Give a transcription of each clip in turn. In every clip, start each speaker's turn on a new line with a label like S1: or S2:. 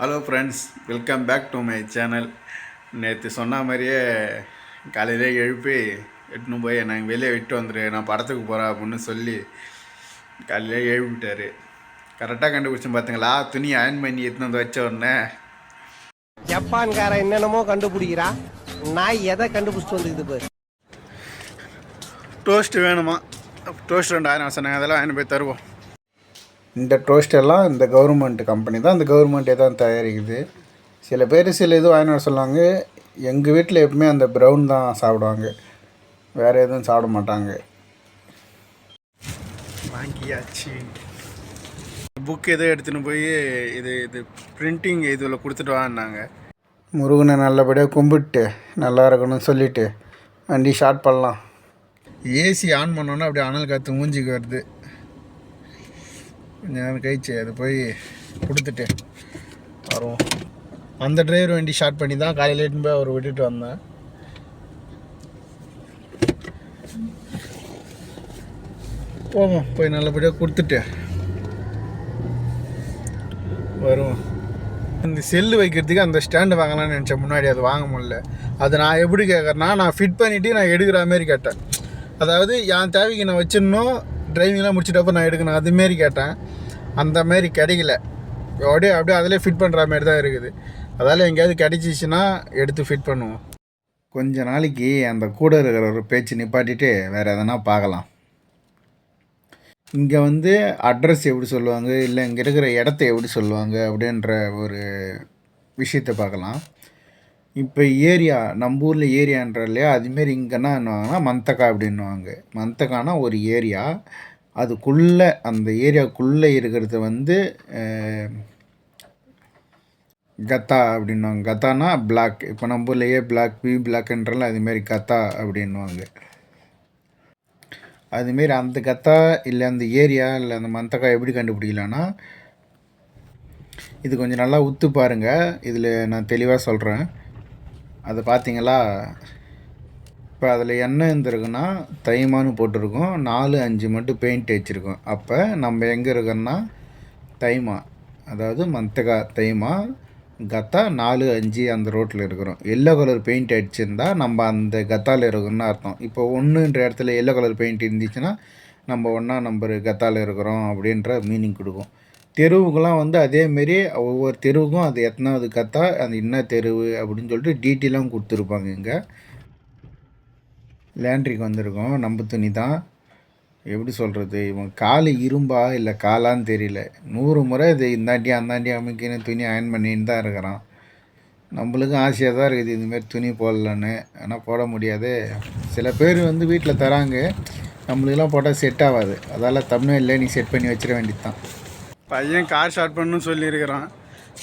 S1: Hello friends welcome back to my channel நேற்று சொன்ன மாதிரியே காலையிலே எழுப்பி எட்டுன்னு போய் நாங்கள் வெளியே விட்டு வந்துடு நான் படத்துக்கு போகிறேன் அப்படின்னு சொல்லி காலையிலே எழுப்பிட்டாரு. கரெக்டாக கண்டுபிடிச்சேன் பார்த்தீங்களா துணி அயன் பண்ணி எடுத்துன்னு வந்து வச்ச உடனே.
S2: ஜப்பான்காரன் என்னென்னமோ கண்டுபிடிக்கிறா. நான் எதை கண்டுபிடிச்சிட்டு வந்துக்குது பாரு.
S1: டோஸ்ட் வேணுமா? டோஸ்ட் ரெண்டு ஆயிரம் சொன்னாங்க அதெல்லாம் ஆயிரம் போய் தருவோம். இந்த டோஸ்ட் எல்லாம் இந்த கவர்மெண்ட் கம்பெனி தான். இந்த கவர்மெண்ட்டே தான் தயாரிக்குது. சில பேர் சில இது வர சொல்லுவாங்க. எங்கள் வீட்டில் எப்பவுமே அந்த ப்ரௌன் தான் சாப்பிடுவாங்க. வேறு எதுவும் சாப்பிட மாட்டாங்க. வாங்கியாச்சு. புக் எதோ எடுத்துன்னு போய் இது இது பிரிண்டிங் இதில் கொடுத்துட்டு வான்னாங்க முருகனை நல்லபடியாக கும்பிட்டு நல்லா இருக்கணும்னு சொல்லிவிட்டு வண்டி ஸ்டார்ட் பண்ணலாம். ஏசி ஆன் பண்ணோன்னா அப்படியே அனல் காற்று மூஞ்சிக்கு வருது. கொஞ்ச நேரம் கழிச்சு அது போய் கொடுத்துட்டு வரும் அந்த டிரைவர் வண்டி ஸ்டார்ட் பண்ணி தான் காலையில் எட்டுன்னு போய் அவர் விட்டுட்டு வந்தேன். போவோம் போய் நல்லபடியாக கொடுத்துட்டு வருவோம். இந்த செல்லு வைக்கிறதுக்கு அந்த ஸ்டாண்டு வாங்கலாம்னு நினச்சேன். முன்னாடி அது வாங்க முடியல. அது நான் எப்படி கேட்குறேன்னா நான் ஃபிட் பண்ணிவிட்டு நான் எடுக்கிற மாதிரி கேட்டேன். அதாவது என் தேவைக்கு நான் வச்சிடணும். டிரைவிங்லாம் முடிச்சிட்டப்ப நான் எடுக்கணும். அதுமாரி கேட்டேன். அந்தமாரி கிடைக்கல. அப்படியே அப்படியே அதிலே ஃபிட் பண்ணுற மாதிரி தான் இருக்குது. அதால் எங்கேயாவது கிடைச்சிச்சின்னா எடுத்து ஃபிட் பண்ணுவோம். கொஞ்ச நாளைக்கு அந்த கூட இருக்கிற ஒரு பேச்சு நிப்பாட்டிட்டு வேறு எதனா பார்க்கலாம். இங்கே வந்து அட்ரஸ் எப்படி சொல்லுவாங்க? இல்லை இங்கே இருக்கிற இடத்த எப்படி சொல்லுவாங்க? அப்படின்ற ஒரு விஷயத்தை பார்க்கலாம். இப்போ ஏரியா நம்ம ஊரில் ஏரியான்ற இல்லையா? அதுமாரி இங்கேனா என்னவாங்கன்னா மந்தக்கா அப்படின்னுவாங்க. மந்தக்கானா ஒரு ஏரியா. அதுக்குள்ளே அந்த ஏரியாக்குள்ளே இருக்கிறது வந்து கத்தா அப்படின்னுவாங்க. கத்தானா பிளாக் இப்போ நம்ம ஊர்லேயே பிளாக் பி பிளாக்ன்றல அதுமாரி கத்தா அப்படின்னுவாங்க. அதுமாரி அந்த கத்தா இல்லை அந்த ஏரியா இல்லை அந்த மந்தக்கா எப்படி கண்டுபிடிக்கலான்னா இது கொஞ்சம் நல்லா உத்து பாருங்கள் இதில் நான் தெளிவாக சொல்கிறேன் அது பார்த்தீங்களா இப்போ அதில் என்ன இருந்திருக்குன்னா தைமான்னு போட்டிருக்கோம். நாலு அஞ்சு மட்டும் பெயிண்ட் வச்சுருக்கோம் அப்போ நம்ம எங்கே இருக்கோன்னா தைமா அதாவது மந்தகா தைமா கத்தா நாலு அஞ்சு அந்த ரோட்டில் இருக்கிறோம். எல்லோ கலர் பெயிண்ட் அடிச்சிருந்தா நம்ம அந்த கத்தாவில் இருக்கோம்னு அர்த்தம். இப்போ ஒன்றுன்ற இடத்துல எல்லோ கலர் பெயிண்ட் இருந்துச்சுன்னா நம்ம ஒன்றா நம்பர் கத்தாவில் இருக்கிறோம் அப்படின்ற மீனிங் கொடுக்கும். தெருவுக்கெல்லாம் வந்து அதேமாரி ஒவ்வொரு தெருவுக்கும் அது எத்தனாவது கத்தா அது என்ன தெருவு அப்படின்னு சொல்லிட்டு டீட்டெயிலாக கொடுத்துருப்பாங்க இங்கே. லேண்ட்ரிக்கு வந்திருக்கோம். நம்ம துணி தான். எப்படி சொல்கிறது இவன் கால் இரும்பா இல்லை காலான்னு தெரியல. நூறு முறை இது இந்தாண்டி அந்தாண்டி அமைக்கின்னு துணி அயன் பண்ணின்னு தான் இருக்கிறான். நம்மளுக்கும் ஆசையாக தான் இருக்குது இதுமாரி துணி போடலன்னு. ஆனால் போட முடியாது. சில பேர் வந்து வீட்டில் தராங்க. நம்மளுக்கெல்லாம் போட்டால் செட் ஆகாது. அதால் தமிழ்நாட்டில் நீ செட் பண்ணி வச்சிட வேண்டியது தான். பையன் கார் ஸ்டார்ட் பண்ணுன்னு சொல்லியிருக்கிறான்.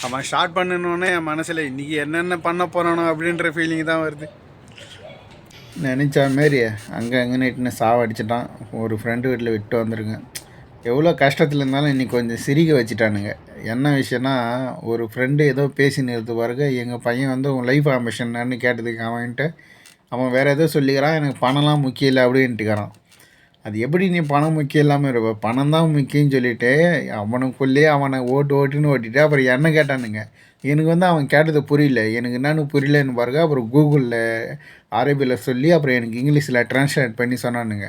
S1: அவன் ஸ்டார்ட் பண்ணணுன்னே என் மனசில் இன்றைக்கி என்னென்ன பண்ண போகிறானோ அப்படின்ற ஃபீலிங் தான் வருது. நினச்ச மாரி அங்கே அங்கே நிட்டுன்னு சாவடிச்சிட்டான் ஒரு ஃப்ரெண்டு வீட்டில் விட்டு வந்திருக்கேன். எவ்வளோ கஷ்டத்தில் இருந்தாலும் இன்றைக்கி கொஞ்சம் சிரிக்க வச்சுட்டானுங்க. என்ன விஷயம்னா ஒரு ஃப்ரெண்டு ஏதோ பேசி நிறுத்து பிறகு எங்கள் பையன் வந்து உன் லைஃப் ஆம்பிஷன்னு கேட்டதுக்கு அவன்கிட்ட அவன் வேறு ஏதோ சொல்லிக்கிறான் எனக்கு பணம்லாம் முக்கியம் இல்லை அப்படின்ட்டுக்கிறான். அது எப்படி நீ பணம் முக்கியம் இல்லாமல் இருப்ப? பணம் தான் முக்கியம்னு சொல்லிட்டு அவனுக்குள்ளேயே அவனை ஓட்டு ஓட்டுன்னு ஓட்டிட்டு அப்புறம் என்ன கேட்டானுங்க? எனக்கு வந்து அவன் கேட்டது புரியல. எனக்கு என்னன்னு புரியலன்னு பாருங்க. அப்புறம் கூகுளில் அரபியில் சொல்லி அப்புறம் எனக்கு இங்கிலீஷில் ட்ரான்ஸ்லேட் பண்ணி சொன்னானுங்க.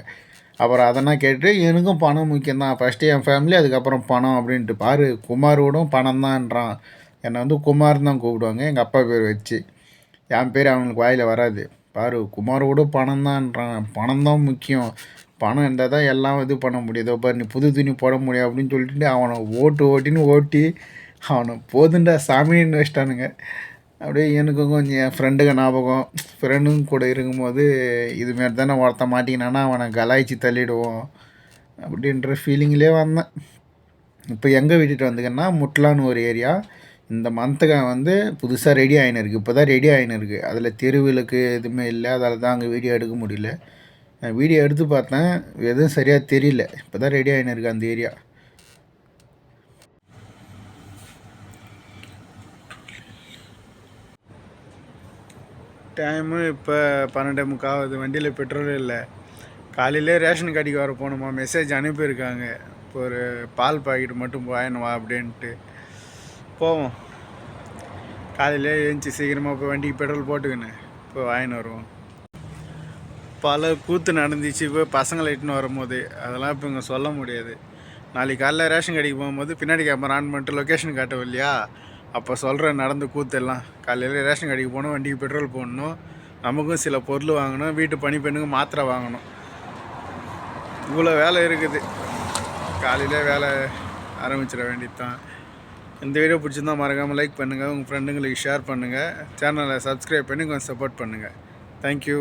S1: அப்புறம் அதெல்லாம் கேட்டு எனக்கும் பணம் முக்கியம் தான். ஃபஸ்ட்டு என் ஃபேமிலி அதுக்கப்புறம் பணம் அப்படின்ட்டு. பாரு குமாரோடும் பணம் தான்றான் என்னை வந்து குமார் தான் கூப்பிடுவாங்க. எங்கள் அப்பா பேர் வச்சு. என் பேர் அவனுக்கு வாயில் வராது. பாரு குமாரோட பணம் தான்றான் பணம் தான் முக்கியம். பணம் இருந்தால் தான் எல்லாம் இது பண்ண முடியுதோ இப்போ நீ புது துணி போட முடியும் அப்படின்னு சொல்லிட்டு அவனை ஓட்டு ஓட்டின்னு ஓட்டி அவனை போதுண்டா சாமின்னு வச்சிட்டானுங்க அப்படியே எனக்கும் கொஞ்சம் என் ஃப்ரெண்டுங்க ஞாபகம். ஃப்ரெண்டுங்க கூட இருக்கும்போது இதுமாரி தானே ஒருத்த மாட்டிக்கினானா அவனை கலாய்ச்சி தள்ளிடுவோம் அப்படின்ற ஃபீலிங்லேயே வந்தேன். இப்போ எங்கே விட்டுட்டு வந்துக்கன்னா முட்லான்னு ஒரு ஏரியா. இந்த மந்த்துக்கு வந்து புதுசாக ரெடி ஆகினு இருக்குது இப்போ தான் ரெடி ஆகினு இருக்குது அதில் தெருவிளக்கு எதுவுமே இல்லை. அதில் தான் அங்கே வீடியோ எடுக்க முடியல. வீடியோ எடுத்து பார்த்தேன். எதுவும் சரியாக தெரியல. இப்போ தான் ரெடி ஆகினு இருக்குது அந்த ஏரியா டைமு இப்போ பன்னெண்டு முக்காவது. வண்டியில் பெட்ரோல் இல்லை. காலையிலே ரேஷன் கடைக்கு வர போகணுமா? மெசேஜ் அனுப்பியிருக்காங்க. இப்போ ஒரு பால் பாக்கெட் மட்டும் வாங்கினு வா அப்படின்ட்டு. போவோம். காலையிலே எழுந்துச்சி சீக்கிரமாக போய் வண்டிக்கு பெட்ரோல் போட்டுக்கின்னு. இப்போ வாங்கின்னு வருவோம். பல கூத்து நடந்துச்சு. இப்போ பசங்களை இட்டுன்னு வரும்போது அதெல்லாம் இப்போ இங்கே சொல்ல முடியாது. நாளைக்கு காலைல ரேஷன் கடைக்கு போகும்போது பின்னாடி கேமரா ஆன் பண்ணிட்டு லொக்கேஷன் காட்டவும் இல்லையா? அப்போ சொல்கிறேன் நடந்த கூத்தெல்லாம் காலையில் ரேஷன் கடைக்கு போகணும் வண்டிக்கு பெட்ரோல் போடணும் நமக்கும் சில பொருள் வாங்கணும் வீட்டு பணி பெண்ணுக்கு மாத்திரை வாங்கணும். இவ்வளோ வேலை இருக்குது. காலையில் வேலை ஆரம்பிச்சிட வேண்டியது தான் இந்த வீடியோ பிடிச்சிருந்தா மறக்காமல் லைக் பண்ணுங்கள் உங்கள் ஃப்ரெண்டுங்களுக்கு ஷேர் பண்ணுங்கள் சேனலை சப்ஸ்கிரைப் பண்ணி கொஞ்சம் சப்போர்ட் பண்ணுங்கள் தேங்க்யூ